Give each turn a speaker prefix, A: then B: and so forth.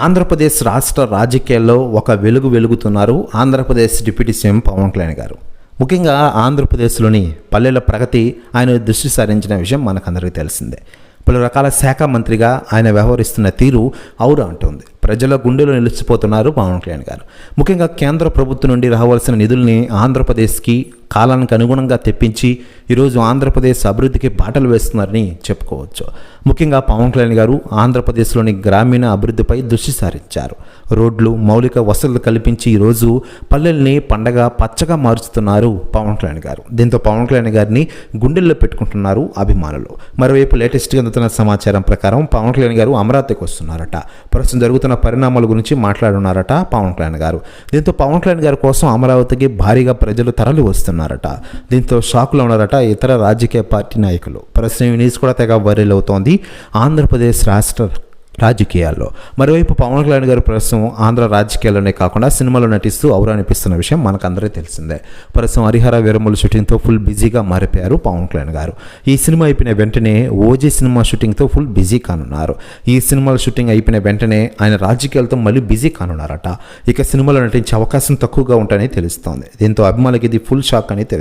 A: ఆంధ్రప్రదేశ్ రాష్ట్ర రాజకీయాల్లో ఒక వెలుగు వెలుగుతున్నారు ఆంధ్రప్రదేశ్ డిప్యూటీ సీఎం పవన్ కళ్యాణ్ గారు. ముఖ్యంగా ఆంధ్రప్రదేశ్లోని పల్లెల ప్రగతి ఆయన దృష్టి సారించిన విషయం మనకందరికీ తెలిసిందే. పలు రకాల శాఖ మంత్రిగా ఆయన వ్యవహరిస్తున్న తీరు ఔరు అంటుంది. ప్రజల గుండెలో నిలిచిపోతున్నారు పవన్ కళ్యాణ్ గారు. ముఖ్యంగా కేంద్ర ప్రభుత్వం నుండి రావాల్సిన నిధుల్ని ఆంధ్రప్రదేశ్కి కాలానికి అనుగుణంగా తెప్పించి ఈరోజు ఆంధ్రప్రదేశ్ అభివృద్ధికి బాటలు వేస్తున్నారని చెప్పుకోవచ్చు. ముఖ్యంగా పవన్ కళ్యాణ్ గారు ఆంధ్రప్రదేశ్లోని గ్రామీణ అభివృద్ధిపై దృష్టి సారించారు. రోడ్లు మౌలిక వసతులు కల్పించి ఈరోజు పల్లెల్ని పండగ పచ్చగా మారుస్తున్నారు పవన్ కళ్యాణ్ గారు. దీంతో పవన్ కళ్యాణ్ గారిని గుండెల్లో పెట్టుకుంటున్నారు అభిమానులు. మరోవైపు లేటెస్ట్గా అందుతున్న సమాచారం ప్రకారం పవన్ కళ్యాణ్ గారు అమరావతికి వస్తున్నారట. ప్రస్తుతం జరుగుతున్న పరిణామాల గురించి మాట్లాడున్నారట పవన్ కళ్యాణ్ గారు. దీంతో పవన్ కళ్యాణ్ గారి కోసం అమరావతికి భారీగా ప్రజలు తరలి వస్తున్నారట దీంతో షాక్లో ఉన్నారట ఇతర రాజకీయ పార్టీ నాయకులు. ప్రస్తుతం ఈ న్యూస్ కూడా తెగ వైరల్ అవుతోంది. ఆంధ్రప్రదేశ్ రాష్ట్ర రాజకీయాల్లో. మరోవైపు పవన్ కళ్యాణ్ గారు ప్రస్తుతం ఆంధ్ర రాజకీయాల్లోనే కాకుండా సినిమాలో నటిస్తూ ఔరానిపిస్తున్న విషయం మనకందరూ తెలిసిందే. ప్రస్తుతం హరిహర వీరములు షూటింగ్తో ఫుల్ బిజీగా మారిపోయారు పవన్ కళ్యాణ్ గారు. ఈ సినిమా అయిపోయిన వెంటనే ఓజీ సినిమా షూటింగ్తో ఫుల్ బిజీ కానున్నారు. ఈ సినిమాల షూటింగ్ అయిపోయిన వెంటనే ఆయన రాజకీయాలతో మళ్ళీ బిజీ కానున్నారట. ఇక సినిమాలో నటించే అవకాశం తక్కువగా ఉంటాయని తెలుస్తోంది. దీంతో అభిమానులకి ఇది ఫుల్ షాక్ అని తెలుస్తుంది